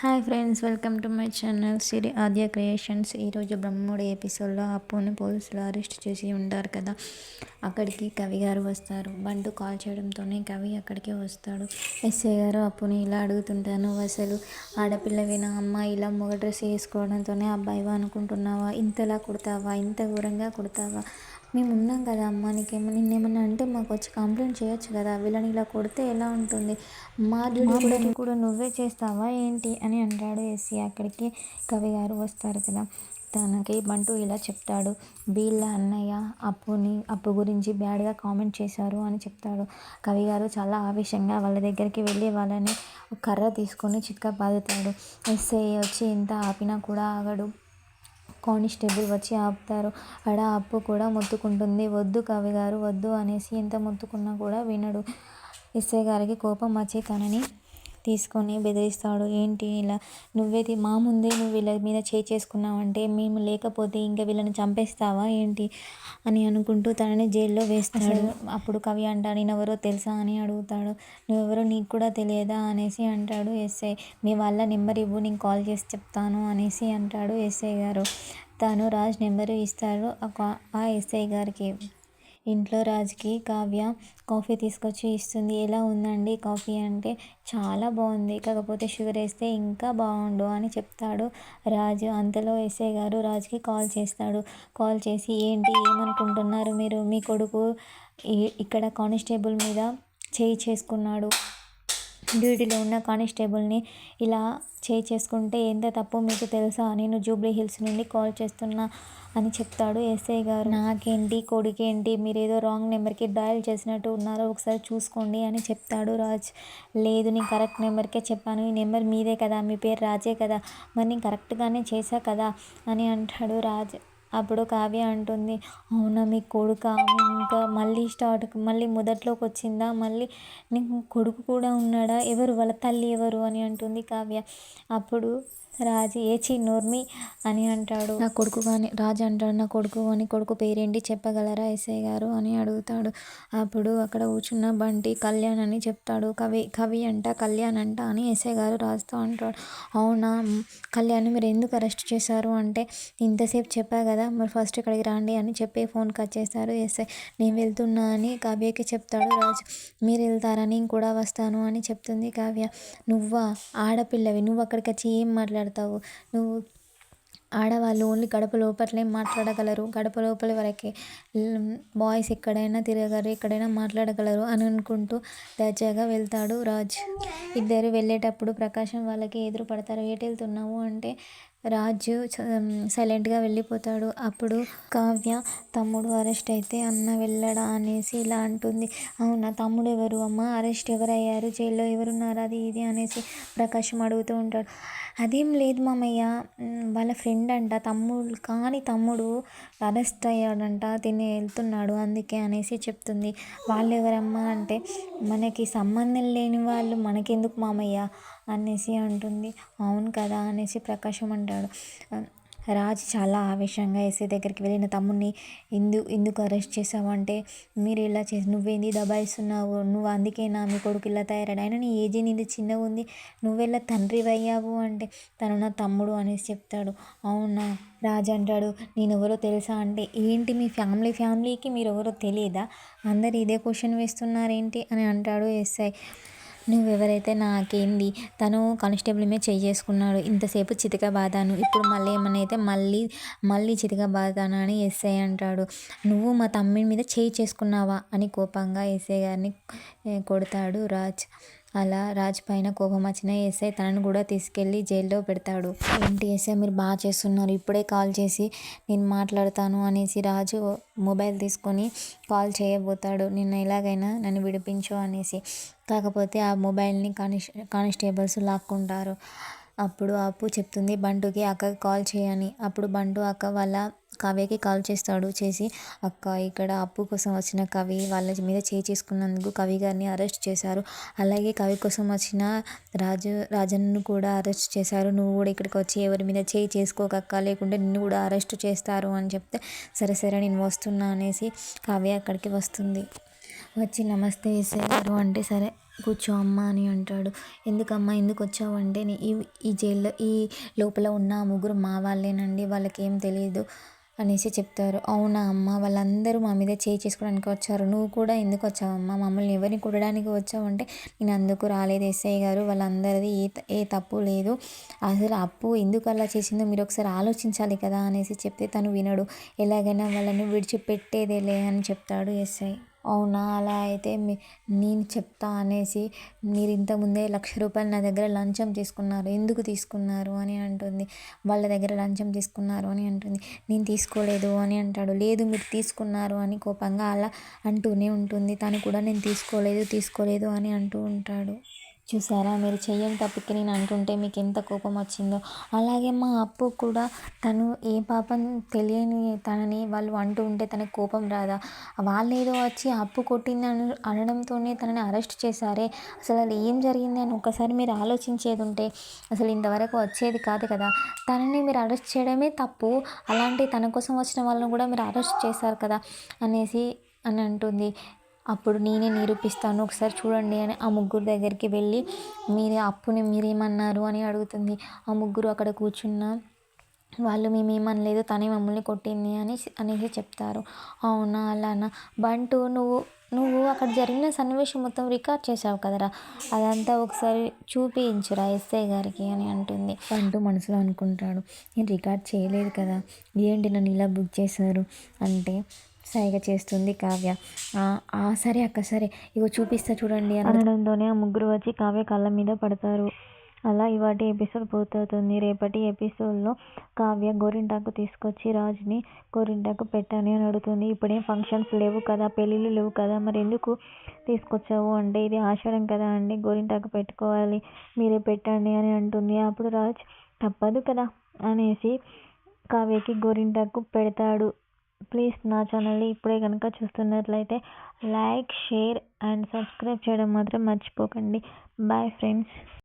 Hi friends welcome to my channel Siri Aadya creations ఈరోజు బ్రహ్మోడి ఎపిసోడ్లో అప్పుని పోలీసులు అరెస్ట్ చేసి ఉంటారు కదా. అక్కడికి కవి గారు వస్తారు. బంటు కాల్ చేయడంతోనే కవి అక్కడికి వస్తాడు. ఎస్ఐ గారు అప్పుని ఇలా అడుగుతుంటాను అసలు ఆడపిల్లవిన అమ్మాయి ఇలా మొగ డ్రెస్ వేసుకోవడంతోనే అబ్బాయి అనుకుంటున్నావా? ఇంతలా కుడతావా? ఇంత ఘోరంగా కుడతావా? మేము ఉన్నాం కదా అమ్మ నీకేమో నిన్నేమన్నా అంటే మాకు వచ్చి కంప్లైంట్ చేయొచ్చు కదా? వీళ్ళని ఇలా కొడితే ఎలా ఉంటుంది? మా డ్యూటీ కూడా నువ్వే చేస్తావా ఏంటి అని అంటాడు ఎస్సీ అక్కడికి. కవి గారు వస్తారు కదా తనకి బంటూ ఇలా చెప్తాడు. వీళ్ళ అన్నయ్య అప్పుని అప్పు గురించి బ్యాడ్గా కామెంట్ చేశారు అని చెప్తాడు. కవి గారు చాలా ఆవేశంగా వాళ్ళ దగ్గరికి వెళ్ళి వాళ్ళని కర్ర తీసుకొని చిత్కా బాదుతాడు ఎస్ఐ వచ్చి ఎంత ఆపినా కూడా ఆగడు. కానిస్టేబుల్ వచ్చి ఆపుతారు. అడ అప్పు కూడా మొత్తుకుంటుంది. వద్దు కవి గారు వద్దు అనేసి ఎంత మొత్తుకున్నా కూడా వినడు. ఎస్ఐ గారికి కోపం వచ్చి తనని తీసుకొని బెదిరిస్తాడు ఏంటి ఇలా నువ్వే మా ముందే నువ్వు వీళ్ళ మీద చేయి చేసుకున్నావంటే మేము లేకపోతే ఇంకా వీళ్ళని చంపేస్తావా ఏంటి? అని అనుకుంటూ తనని జైల్లో వేస్తాడు. అప్పుడు కవి అంటాడు నేను ఎవరో తెలుసా? అని అడుగుతాడు. నువ్వెవరో నీకు కూడా తెలియదా? అనేసి అంటాడు ఎస్ఐ. మీ వాళ్ళ నెంబర్ ఇవ్వు నేను కాల్ చేసి చెప్తాను అనేసి అంటాడు ఎస్ఐ గారు. తను రాజ్ నెంబరు ఇస్తాడు ఆ ఎస్ఐ గారికి. ఇంట్లో రాజుకి కావ్య కాఫీ తీసుకొచ్చి ఇస్తుంది. ఎలా ఉందండి కాఫీ అంటే? చాలా బాగుంది. కాకపోతే షుగర్ వేస్తే ఇంకా బాగుండు అని చెప్తాడు రాజు. అంతలో ఎస్ఐ గారు రాజుకి కాల్ చేస్తాడు. కాల్ చేసి ఏంటి ఏమనుకుంటున్నారు మీరు? మీ కొడుకు ఇక్కడ కానిస్టేబుల్ మీద చేయి చేసుకున్నాడు. డ్యూటీలో ఉన్న కానిస్టేబుల్ని ఇలా చేయి చేసుకుంటే ఎంత తప్పు మీకు తెలుసా? నేను జూబ్లీ హిల్స్ నుండి కాల్ చేస్తున్నా అని చెప్తాడు ఎస్ఐ గారు. నాకేంటి కొడుకేంటి మీరు ఏదో రాంగ్ నెంబర్కి డయల్ చేసినట్టు ఉన్నారో ఒకసారి చూసుకోండి అని చెప్తాడు రాజ్. లేదు నేను కరెక్ట్ నెంబర్కే చెప్పాను. ఈ నెంబర్ మీదే కదా మీ పేరు రాజే కదా. మరి నేను కరెక్ట్గానే చేశా కదా అని అంటాడు రాజ్. అప్పుడు కావ్య అంటుంది అవునా మీ కొడుక? ఇంకా మళ్ళీ స్టార్ట్ మళ్ళీ మొదట్లోకి వచ్చిందా? మళ్ళీ నీకు కొడుకు కూడా ఉన్నాడా? ఎవరు? వాళ్ళ తల్లి ఎవరు? అని అంటుంది కావ్య. అప్పుడు రాజు ఏచి నోర్మి అని అంటాడు. నా కొడుకు కానీ రాజు అంటాడు నా కొడుకు అని కొడుకు పేరేంటి? చెప్పగలరా ఎస్ఐ గారు? అని అడుగుతాడు. అప్పుడు అక్కడ కూర్చున్న బంటి కళ్యాణ్ అని చెప్తాడు. కవి కవి అంట కళ్యాణ్ అంట అని ఎస్ఐ గారు రాస్తూ అంటాడు. అవునా? కళ్యాణ్ మీరు ఎందుకు అరెస్ట్ చేశారు? అంటే ఇంతసేపు చెప్పా కదా మరి ఫస్ట్ ఇక్కడికి రండి అని చెప్పి ఫోన్ కట్ చేస్తారు. ఎస్ఐ నేను వెళ్తున్నా అని కావ్యకి చెప్తాడు రాజు. మీరు వెళ్తారని కూడా వస్తాను అని చెప్తుంది కావ్య. నువ్వా? ఆడపిల్లవి. నువ్వు అక్కడికి వచ్చి ఏం మాట్లాడతావు? నువ్వు ఆడవాళ్ళు ఓన్లీ గడప లోపలే మాట్లాడగలరు. గడప లోపల వరకే బాయ్స్ ఎక్కడైనా తిరగరు. ఎక్కడైనా మాట్లాడగలరు అని అనుకుంటూ దర్జాగా వెళ్తాడు రాజ్. ఇద్దరు వెళ్ళేటప్పుడు ప్రకాశం వాళ్ళకి ఎదురు పడతారు. ఏటి వెళ్తున్నావు అంటే రాజు సైలెంట్గా వెళ్ళిపోతాడు. అప్పుడు కావ్య తమ్ముడు అరెస్ట్ అయితే అన్న వెళ్ళడా అనేసి ఇలా అంటుంది. అవునా తమ్ముడు ఎవరు? అమ్మ అరెస్ట్ ఎవరయ్యారు? జైల్లో ఎవరున్నారు? అది ఇది అనేసి ప్రకాశం అడుగుతూ ఉంటాడు. అదేం లేదు మామయ్య. వాళ్ళ ఫ్రెండ్ అంట. తమ్ముడు కానీ తమ్ముడు అరెస్ట్ అయ్యాడంట. తిని వెళ్తున్నాడు అందుకే అనేసి చెప్తుంది. వాళ్ళు ఎవరమ్మా అంటే మనకి సంబంధం లేని వాళ్ళు. మనకెందుకు మామయ్య? అనేసి అంటుంది. అవును కదా అనేసి ప్రకాశం అంటాడు. రాజ్ చాలా ఆవేశంగా ఎస్ఐ దగ్గరికి వెళ్ళిన తమ్ముడిని ఎందు ఎందుకు అరెస్ట్ చేసావు అంటే మీరు ఇలా చేసి నువ్వేంది దబాయిస్తున్నావు? నువ్వు అందుకేనా మీ కొడుకు ఇలా తయారాడు ఆయన నీ ఏజీ నీది చిన్నగా ఉంది. నువ్వెలా తండ్రి అయ్యావు అంటే తను నా తమ్ముడు అనేసి చెప్తాడు. అవునా రాజ్ అంటాడు. నేను ఎవరో తెలుసా అంటే ఏంటి మీ ఫ్యామిలీ? ఫ్యామిలీకి మీరు ఎవరో తెలియదా అందరు ఇదే క్వశ్చన్ వేస్తున్నారేంటి? అని అంటాడు ఎస్ఐ. నువ్వెవరైతే నాకేంది? తను కానిస్టేబుల్ మీద చేయి చేసుకున్నాడు. ఇంతసేపు చితక బాధాను ఇప్పుడు మళ్ళీ ఏమన్నా అయితే మళ్ళీ మళ్ళీ చితక బాధాను అని ఎస్ఐ అంటాడు. నువ్వు మా తమ్ముడి మీద చేయి చేసుకున్నావా? అని కోపంగా ఎస్ఐ గారిని కొడతాడు రాజ్. అలా రాజ్ పైన కోపం వచ్చిన ఎస్ఐ తనను కూడా తీసుకెళ్ళి జైల్లో పెడతాడు. ఏంటి ఎస్ఐ మీరు బాగా చేస్తున్నారు? ఇప్పుడే కాల్ చేసి నేను మాట్లాడతాను అనేసి రాజు మొబైల్ తీసుకొని కాల్ చేయబోతాడు. నిన్న ఎలాగైనా నన్ను విడిపించు అనేసి. కాకపోతే ఆ మొబైల్ని కానిస్ కానిస్టేబుల్స్ లాక్కుంటారు. అప్పుడు అప్పు చెప్తుంది బంటుకి అక్కకి కాల్ చేయని. అప్పుడు బంటు అక్క వాళ్ళ కావ్యకి కాల్ చేస్తాడు చేసి అక్క ఇక్కడ అప్పు కోసం వచ్చిన కవి వాళ్ళ మీద చేయి చేసుకున్నందుకు కవి గారిని అరెస్ట్ చేశారు. అలాగే కవి కోసం వచ్చిన రాజు రాజన్ను కూడా అరెస్ట్ చేశారు. నువ్వు కూడా ఇక్కడికి వచ్చి ఎవరి మీద చేయి చేసుకోకక్క లేకుంటే నిన్ను కూడా అరెస్ట్ చేస్తారు అని చెప్తే సరే సరే నేను వస్తున్నా అనేసి కావ్య అక్కడికి వస్తుంది. వచ్చి నమస్తే ఎస్ఐ గారు అంటే సరే కూర్చో అమ్మ అని అంటాడు. ఎందుకమ్మా ఎందుకు వచ్చావు? అంటే ఈ ఈ జైల్లో ఈ లోపల ఉన్న ముగ్గురు మా వాళ్ళేనండి. వాళ్ళకి ఏం తెలియదు అనేసి చెప్తారు. అవునా అమ్మ వాళ్ళందరూ మా మీద చేయి చేసుకోవడానికి వచ్చారు. నువ్వు కూడా ఎందుకు వచ్చావమ్మా మమ్మల్ని ఎవరిని కొట్టడానికి వచ్చావంటే నేను అందుకు రాలేదు. ఎస్ఐ గారు వాళ్ళందరిది ఏ ఏ తప్పు లేదు. అసలు అప్పు ఎందుకు అలా చేసిందో మీరు ఒకసారి ఆలోచించాలి కదా అనేసి చెప్తే తను వినడు. ఎలాగైనా వాళ్ళని విడిచిపెట్టేదేలే అని చెప్తాడు ఎస్ఐ. అవునా? అలా అయితే మీ నేను చెప్తా అనేసి మీరు ఇంతకుముందే లక్ష రూపాయలు నా దగ్గర లంచం తీసుకున్నారు. ఎందుకు తీసుకున్నారు అని అంటుంది. వాళ్ళ దగ్గర లంచం తీసుకున్నారు అని అంటుంది. నేను తీసుకోలేదు అని అంటాడు. లేదు మీరు తీసుకున్నారు అని కోపంగా అలా అంటూనే ఉంటుంది. తను కూడా నేను తీసుకోలేదు తీసుకోలేదు అని అంటూ ఉంటాడు. చూసారా? మీరు చెయ్యని తప్పుకి నేను అంటుంటే మీకు ఎంత కోపం వచ్చిందో. అలాగే మా అప్పు కూడా తను ఏ పాపం తెలియని తనని వాళ్ళు అంటూ ఉంటే తనకి కోపం రాదా? వాళ్ళు ఏదో వచ్చి అప్పు కొట్టింది అన అనడంతోనే తనని అరెస్ట్ చేశారే. అసలు అది ఏం జరిగింది అని ఒకసారి మీరు ఆలోచించేది ఉంటే అసలు ఇంతవరకు వచ్చేది కాదు కదా? తనని మీరు అరెస్ట్ చేయడమే తప్పు. అలాంటి తన కోసం వచ్చిన వాళ్ళని కూడా మీరు అరెస్ట్ చేశారు కదా? అనేసి అని అంటుంది. అప్పుడు నేనే నిరూపిస్తాను ఒకసారి చూడండి అని ఆ ముగ్గురు దగ్గరికి వెళ్ళి మీరే అప్పుని మీరేమన్నారు? అని అడుగుతుంది. ఆ ముగ్గురు అక్కడ కూర్చున్న వాళ్ళు మేమేమనలేదు తనే మమ్మల్ని కొట్టింది అని అనేసి చెప్తారు. అవునా అలానా? బంటు నువ్వు నువ్వు అక్కడ జరిగిన సన్నివేశం మొత్తం రికార్డ్ చేసావు కదరా? అదంతా ఒకసారి చూపించురా ఎస్ఐ గారికి అని అంటుంది. అంటూ మనసులో అనుకుంటాడు నేను రికార్డ్ చేయలేదు కదా ఏంటి నన్ను ఇలా బుక్ చేశారు? అంటే సైగ చేస్తుంది కావ్య. సరే అక్క సరే. ఇగో చూపిస్తా చూడండి అనడంతోనే ఆ ముగ్గురు వచ్చి కావ్య కళ్ళ మీద పడతారు. అలా ఇవాటి ఎపిసోడ్ పూర్తవుతుంది. రేపటి ఎపిసోడ్లో కావ్య గోరింటాకు తీసుకొచ్చి రాజుని గోరింటాకు పెట్టని అని అడుగుతుంది. ఇప్పుడేం ఫంక్షన్స్ లేవు కదా పెళ్ళిళ్ళు లేవు కదా మరి ఎందుకు తీసుకొచ్చావు అంటే ఇది ఆషాఢం కదా అండి గోరింటాకు పెట్టుకోవాలి మీరే పెట్టండి అని అంటుంది. అప్పుడు రాజ్ తప్పదు కదా అనేసి కావ్యకి గోరింటాకు పెడతాడు. ప్లీజ్ నా ఛానల్ని ఇప్పుడే కనుక చూస్తున్నట్లయితే లైక్ షేర్ అండ్ సబ్స్క్రైబ్ చేయడం మాత్రం మర్చిపోకండి. Bye friends.